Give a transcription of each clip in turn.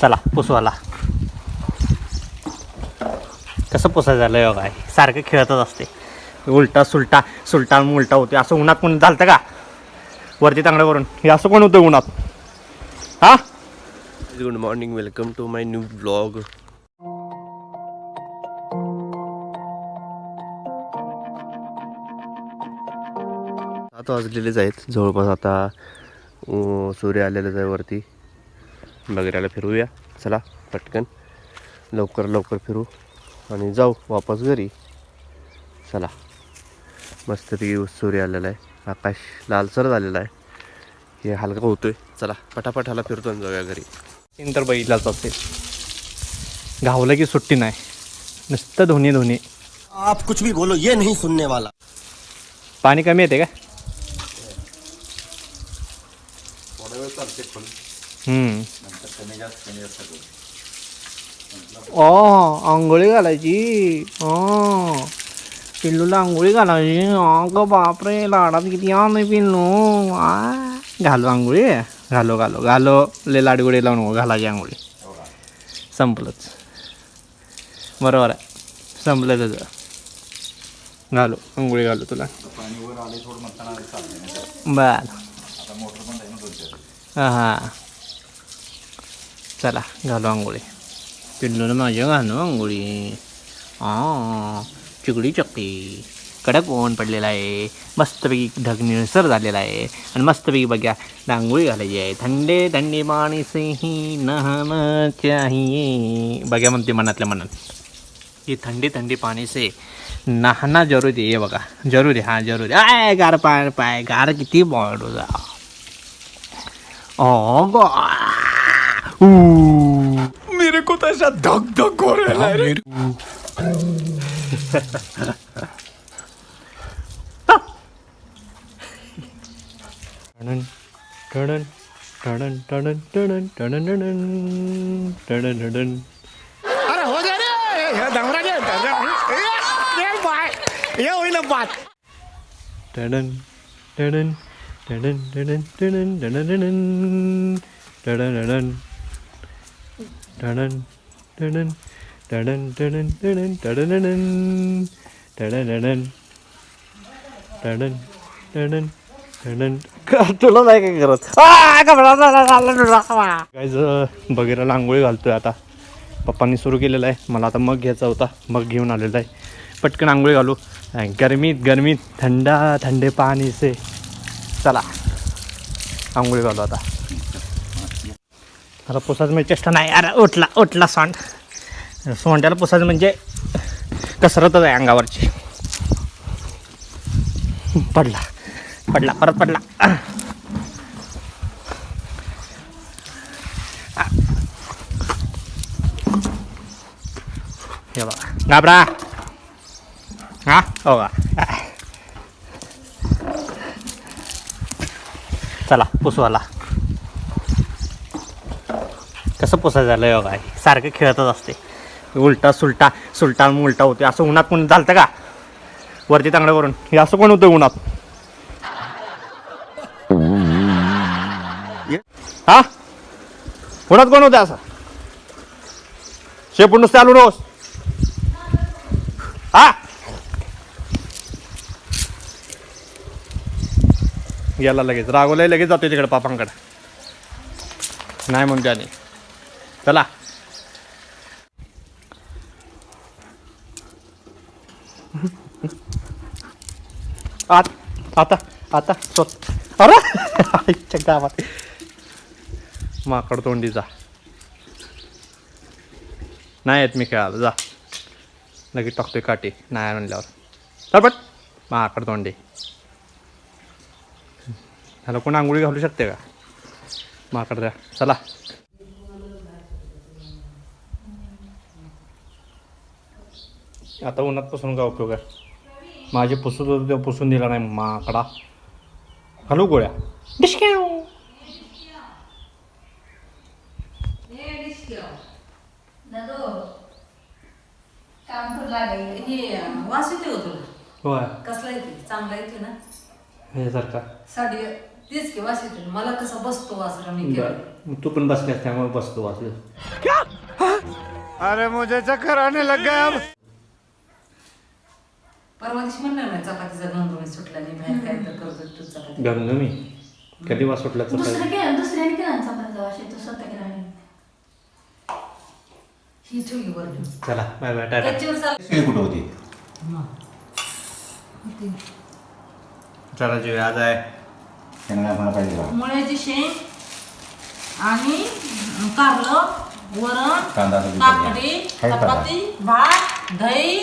चला पुसवाला कसं पुसायचं झालं हो काय सारखं खेळतच असते. उलटा सुलटा सुलटा उलटा होते असं उन्हात कोणी झालं का? वरती तांगडं करून हे असं कोण होतं उन्हात? हा? Good morning welcome to my new blog सात वाजलेलेच आहेत. जवळपास आता सूर्य आलेलेच आहे वरती. बगऱ्याला फिरूया. चला पटकन. लवकर लवकर फिरू. आणि जाऊ वापस घरी. चला. मस्तपैकी सूर्य आलेला आहे. आकाश लालसर झालेला आहे. हे हलका होतोय. चला पटापट हाला फिरतो आणि जाऊया घरी. तीन तर बैलाच असेल. घावलं की सुट्टी नाही. नुसतं धोनी धोनी. आप कुछ भी बोलो ये नहीं सुनने वाला. पाणी कमी येते का? हम्म. ओ आंघोळी घालायची? ओ पिल्लूला आंघोळी घालायची? अगं बापरे लाडात किती नाही पिल्लू. आ घालो आंघोळी? घालो घालो घालो. ले लाडगुडे लावून घालायची आंघोळी. संपलंच. बरोबर आहे. संपलं त्याचं घालो आंघोळी घालो तुला. बर. हां हां. चला घालो आंघोळी पिल्लून माझ्या घालू आंघोळी हां चिकडी चकडी कडक ओन पडलेला आहे मस्तपैकी ढग निळसर झालेला आहे आणि मस्तपैकी बघा आंघोळी घालायची आहे थंडे थंडे पाणी से ही नहाना चाहिए बघा म्हणते मनातल्या मनात हे थंडी थंडी पाणी से नहाना जरूर आहे बघा जरूर आहे हां जरूर आय गार पाय पाय गार किती बॉड जा ओ गो मेरे को तो ऐसा धक धक हो रहा है रे टणन टणन टणन टणन टणन टणन टणन टणन टणन अरे हो दे रे हे दमरा दे ये बाय ये होईल बात टणन टणन टणन टणन टणन टणन टणन टणन का तुला नाही काय करत काय बघेराला आंघोळी घालतोय आता. पप्पांनी सुरू केलेलं आहे. मला आता मग घ्यायचा होता. मग घेऊन आलेला आहे. पटकन आंघोळी घालू. गरमीत गरमीत थंडा थंडे पाणी से चला. आंघोळी घालू आता. आता पुसायचं म्हणजे चेष्टा नाही. अरे उठला उठला सांड. सोंड्याला पुसायचं म्हणजे कसरतच आहे अंगावरची. पडला पडला परत पडला. हे बघा. घाबरा. हा? हो का? चला पुसवाला कसं पुसायचं झालं हो काय सारखं खेळतच असते. उलटा सुलटा सुलटा उलटा होते. असं उन्हात कोण झालं का? वरती तांगडं करून हे असं कोण होतं उन्हात? हा? उन्हात कोण होतं असं? शेपूट नुसते आलो नकोस हा? याला लगेच. रागवलाय लगेच जातोय तिकडे पापांकडे. नाही म्हणतो आणि चला. आत आता आता स्वत अरे आईच्या गावात. माकड तोंडीचा नाही येत मी खेळायला जा. लगेच टाकतोय काठी नाही म्हणल्यावर. चल बट माकड तोंडी. ह्याला कोण आंघोळी घालू शकते का? माकड द्या. चला. आता उन्हात पुसून काय उपयोग आहे? माझे पुसत होते तेव्हा पुसून दिला नाही. माकडा. हॅलो गोळ्या. डिस्क्याव हो होय. कसला येते चांगला येते ना हे सारखा. साडी तेच की वास येतो मला कसा बसतो मग तू पण बसल्यास त्यामुळे बसतो वाचलं. अरे मुझे चक्कर आने लग गया परवा दिवशी म्हणणार ना चपातीचा सुटला नाही बाहेर काय तर करतो तू चपाती. गंगमी कधी वास सुटला दुसरं केलं दुसऱ्याने केला ना चपातीचा वास येतो स्वतः केला नाही. ही ठेवली वर चला बाय बाय टाटा. त्याच्यावर चाल. ते कुठं होती? चला जीव आज आहे. त्यांना मला पाहिजे का? मुळ्याची शेंग आणि कारलं वरण कांदा तर काकडी? चपाती भात दही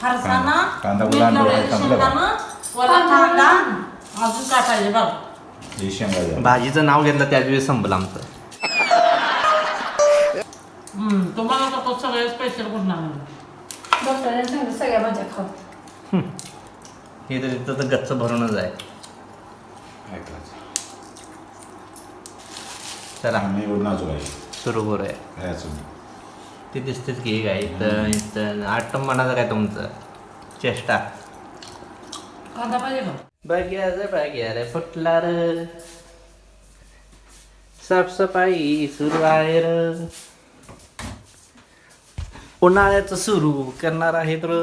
फरसाणा कांदा मीठ गुलाब लावलेलं डोळ्यात संपलं का? शेंगदाणं, वला कांदा अजून काय पाहिजे बघ. हे शेंगा भाजीचं नाव घेतलं त्याच वेळेस संपलं आमचं. हम्म, तुम्हाला तर तो सगळे स्पेशल कुठं आणलं? डॉक्टरांनी सांगितलं सगळ्या भाज्या खाऊ. हे तर इथं तर गच्च भरूनच आहे. चला. आम्ही नाजूक आहे. सुरू करूया. काय ते दिसतेच की काय इथं इथं आटम मनाचं काय तुमचं? चेष्टा. कांदा पाहिजे रे रे फुटला र साफसफाई सुरू आहे र. उन्हाळ्याचं सुरू करणार आहेत र.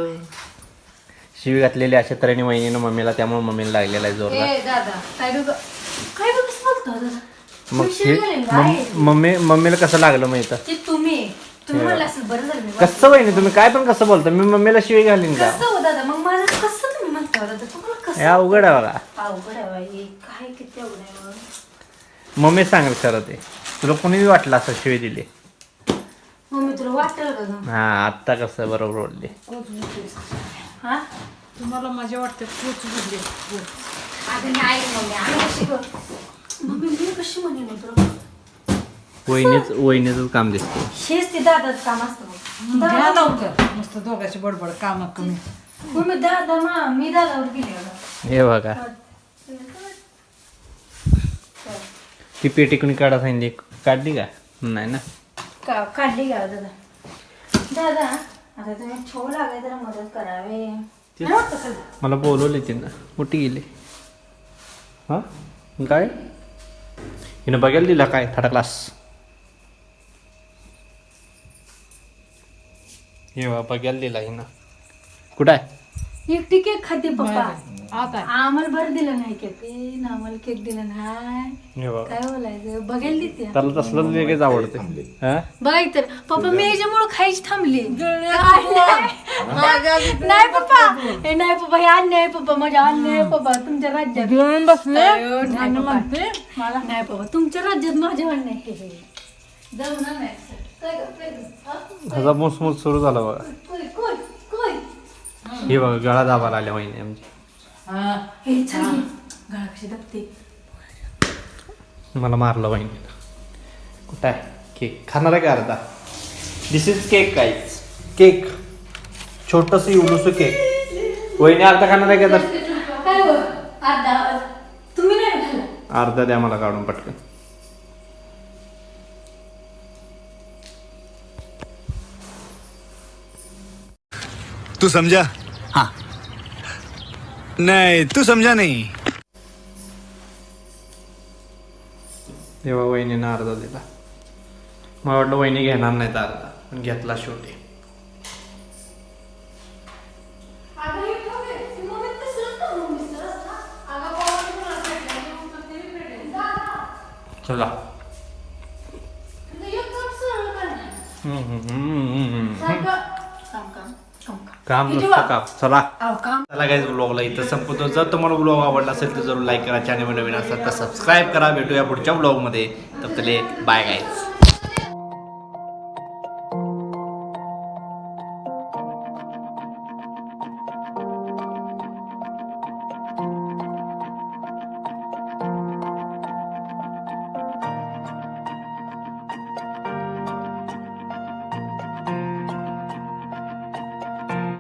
शिवी घातलेली अशा तऱ्हेने वहिनीनं मम्मीला त्यामुळे मम्मीला लागलेला आहे जोरदार. ए दादा काय बघ काय बघ कसं बोलतो दादा मग हे. मम- मम्मी मम्मीला कसं लागलं माहीत ते तुम्ही. तुम्ही म्हणलं असेल बरं झालं मी कसं वहिनी तुम्ही काय पण कसं बोलता? मी मम्मीला शिवी घालीन का? कसं हो दादा? मग माझं कसं तुम्ही म्हणता दादा? तुम्हाला हे कसं अवघड आहे बघा. अवघड आहे बाई. काय किती अवघड आहे बघ. मम्मी सांगेल खरं ते तुला कोणी वाटलं असं शिवी दिली? मम्मी तुला वाटेल का गं? हा आत्ता कसं बरोबर बोलली. हा? तुम्हाला मजा वाटते तूच बुजली अगं नाही मम्मी. आम्ही कशी गं? मम्मी मी कशी म्हणेन हो तुला? वहिनीच वहिनीच काम दिसते हेच ते दादाच काम असतं बघ. घ्या दादा लवकर. मस्त दोघांची बडबड काम कमी. दादा मा मी दादावर गेले बघा हे बघा. ती पेटी कुणी काढा सांगितली? काढली का? नाही ना. का काढली का दादा? दादा आता तुम्ही छो लागाय जरा मदत करावे. नाही वाटतं का? मला बोलवले तिनं. मोठी गेली. हा? काय? हिनं बघायला दिला काय? Third class. हे बा बघायला दिला हिनं कुठं आहे? एकटी केक खाते पप्पा. आता आम्हाला बरं दिलं नाही केक. ए, आम्हाला केक दिलं नाही. हे काय बोलायचं? बघायला देते त्याला तसलंच वेगळंच आवडते. हा? बघाय तर पप्पा मी याच्यामुळे खायची थांबली. काय? नाही. नाही पप्पा. हे नाही पप्पा हे अन्याय आहे पप्पा. माझ्या अन्याय आहे पप्पा. तुमच्या राज्यात. घेऊन बसले. आणि. म्हणते मला नाही पप्पा. तुमच्या राज्यात माझ्या अन्याय हे हे. जमणार नाही? हा? ह्याचा मोसमोस सुरू झाला बघा. कोय, कोय, कोय. हे बघा गळा दाबाला आल्या वहिनी आमची हा. हे छान गळा कशी दबते? मला मारलं वहिनीनं. कुठं आहे? केक. खाणार आहे का अर्धा? दिस इज केक काहीच केक छोटस इवलूस केक वहिनी अर्धा खाणार आहे का तर? काय हो अर्धा. तुम्ही नाही खाल्ला? अर्धा द्या मला काढून पटकन. तू समझा. हाँ. नहीं तू समझा नहीं. तेव्हा वहिनीनं अर्धा दिला. मला वाटलं वहिनी घेणार नाहीत अर्धा पण घेतला शेवटी. चला. हम्म, हम्म, हम्म, हम्म. काम नसतं काम. चला. चला काय ब्लॉगला इथं संपवतो. जर तुम्हाला ब्लॉग आवडला असेल तर जरूर लाईक करा. चॅनल नवीन असेल तर सबस्क्राईब करा. भेटूया पुढच्या ब्लॉगमध्ये तर बाय गाईज